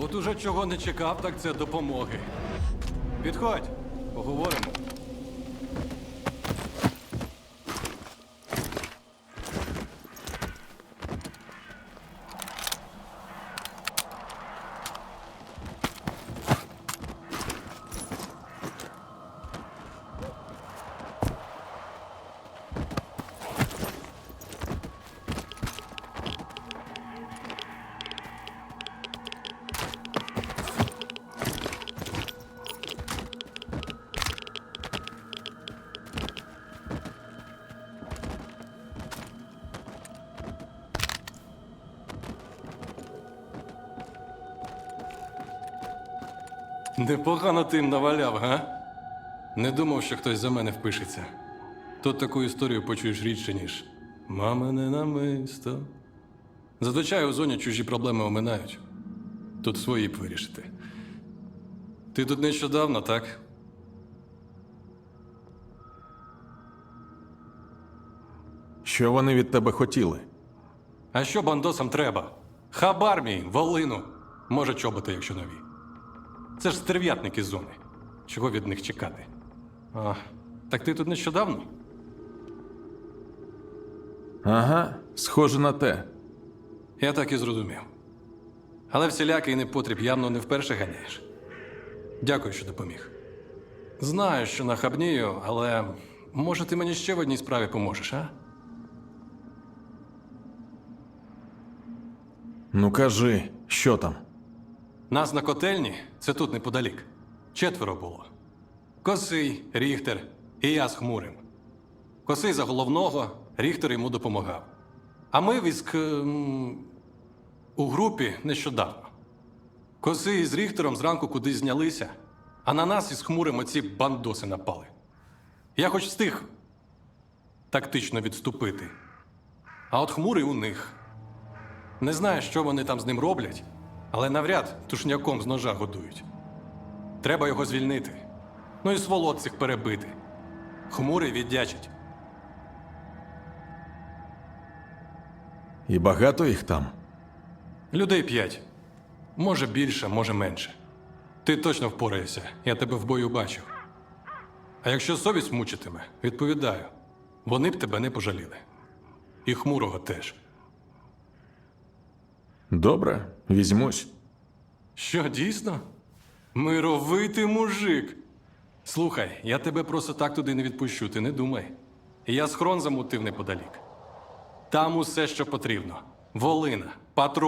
Може, чого не чекав, так це допомоги. Підходь, поговоримо. Непогано ти їм наваляв, га? Не думав, що хтось за мене впишеться. Тут таку історію почуєш рідше, ніж мамине намисто. Зазвичай у зоні чужі проблеми оминають. Тут свої б вирішити. Ти тут нещодавно, так? Що вони від тебе хотіли? А що бандосам треба? Хабар мій, волину. Може, чоботи, якщо нові. Це ж стерв'ятники зони. Чого від них чекати? А, так ти тут нещодавно? Ага, схоже на те. Я так і зрозумів. Але всілякий непотріб явно не вперше ганяєш. Дякую, що допоміг. Знаю, що нахабнію, але може ти мені ще в одній справі поможеш, а? Ну кажи, що там? Нас на котельні це тут неподалік. Четверо було. Косий, Ріхтер і я з хмурим. Косий за головного, Ріхтер йому допомагав. А ми військ ем, у групі нещодавно. Косий з Ріхтером зранку кудись знялися, а на нас із хмурим оці бандоси напали. Я хоч встиг тактично відступити. А от хмурий у них. Не знаю, що вони там з ним роблять, але навряд тушняком з ножа годують. Треба його звільнити. Ну і сволот цих перебити. Хмурий віддячить. І багато їх там. Людей п'ять. Може більше, може менше. Ти точно впораєшся, я тебе в бою бачив. А якщо совість мучитиме, відповідаю, вони б тебе не пожаліли. І хмурого теж. Добре, візьмусь. Що, дійсно? Мировитий мужик. Слухай, я тебе просто так туди не відпущу, ти не думай. Я схрон замутив неподалік. Там усе, що потрібно: волина, патрон.